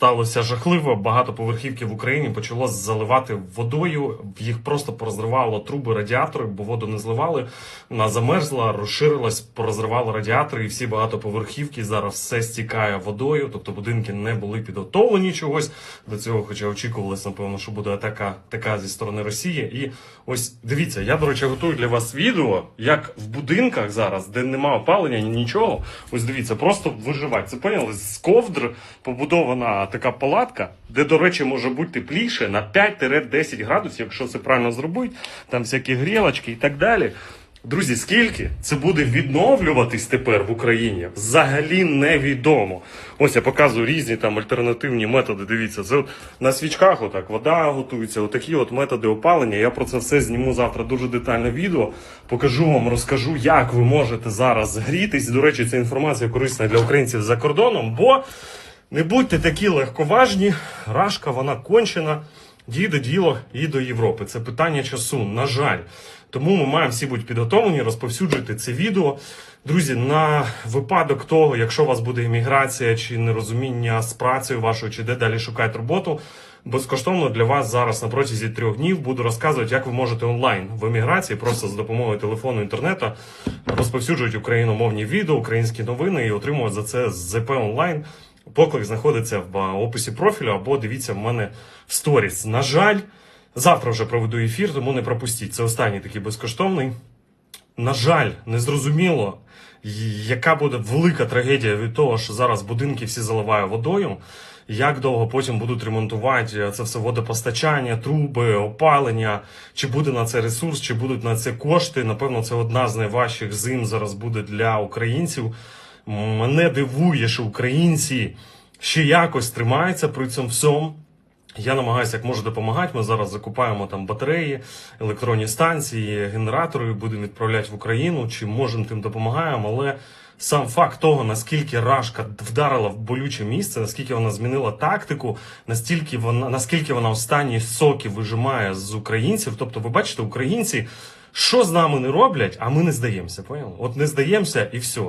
сталося жахливо. Багатоповерхівки в Україні почало заливати водою. Їх просто порозривало труби, радіатори, бо воду не зливали. Вона замерзла, розширилась, порозривало радіатори, і всі багатоповерхівки зараз все стікає водою. Тобто будинки не були підготовлені чогось до цього, хоча очікувалось, напевно, що буде атака така зі сторони Росії. І ось дивіться, я до речі готую для вас відео, як в будинках зараз, де нема опалення, ні нічого. Ось дивіться, просто виживати. Це поняли? З ковдр побудована така палатка, де, до речі, може бути тепліше на 5-10 градусів, якщо це правильно зробити. Там всякі грілочки і так далі. Друзі, скільки це буде відновлюватись тепер в Україні? Взагалі невідомо. Ось я показую різні там альтернативні методи. Дивіться, це от на свічках отак вода готується, отакі от методи опалення. Я про це все зніму завтра дуже детальне відео. Покажу вам, розкажу, як ви можете зараз грітись. До речі, ця інформація корисна для українців за кордоном, бо не будьте такі легковажні, рашка вона кончена. Дійде діло і до Європи. Це питання часу, на жаль. Тому ми маємо всі бути підготовлені, розповсюджуйте це відео. Друзі, на випадок того, якщо у вас буде імміграція чи нерозуміння з працею вашою, чи де далі шукати роботу, безкоштовно для вас зараз на протязі трьох днів буду розказувати, як ви можете онлайн в еміграції, просто за допомогою телефону інтернету розповсюджувати україномовні відео, українські новини і отримувати за це ЗП онлайн. Поклик знаходиться в описі профілю або дивіться в мене в сторіс. На жаль, завтра вже проведу ефір, тому не пропустіть. Це останній такий безкоштовний. На жаль, незрозуміло, яка буде велика трагедія від того, що зараз будинки всі заливає водою. Як довго потім будуть ремонтувати це все водопостачання, труби, опалення, чи буде на це ресурс, чи будуть на це кошти. Напевно, це одна з найважчих зим зараз буде для українців. Мене дивує, що українці ще якось тримаються при цьому всьому. Я намагаюся як можу допомагати. Ми зараз закупаємо там батареї, електронні станції, генератори, будемо відправляти в Україну. Чи можемо тим допомагаємо, але сам факт того, наскільки Рашка вдарила в болюче місце, наскільки вона змінила тактику, настільки вона наскільки вона останні соки вижимає з українців. Тобто, ви бачите, українці. Що з нами не роблять, а ми не здаємося. Поняли? От не здаємося і все.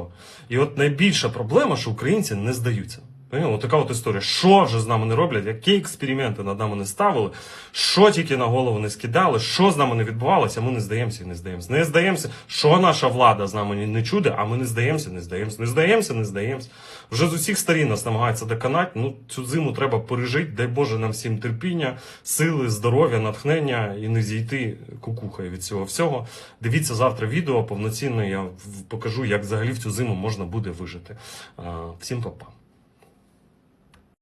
І от найбільша проблема, що українці не здаються. Поняли? От така от історія. Що вже з нами не роблять, які експерименти над нами не ставили, що тільки на голову не скидали, що з нами не відбувалося, ми не здаємося і не здаємося. Не здаємося, що наша влада з нами не чуде, а ми не здаємося, не здаємося, не здаємося, не здаємося. Вже з усіх сторін нас намагаються доконати. Ну, цю зиму треба пережити. Дай Боже нам всім терпіння, сили, здоров'я, натхнення і не зійти кукухою від цього всього. Дивіться завтра відео повноцінно. Я покажу, як взагалі в цю зиму можна буде вижити. Всім па-па.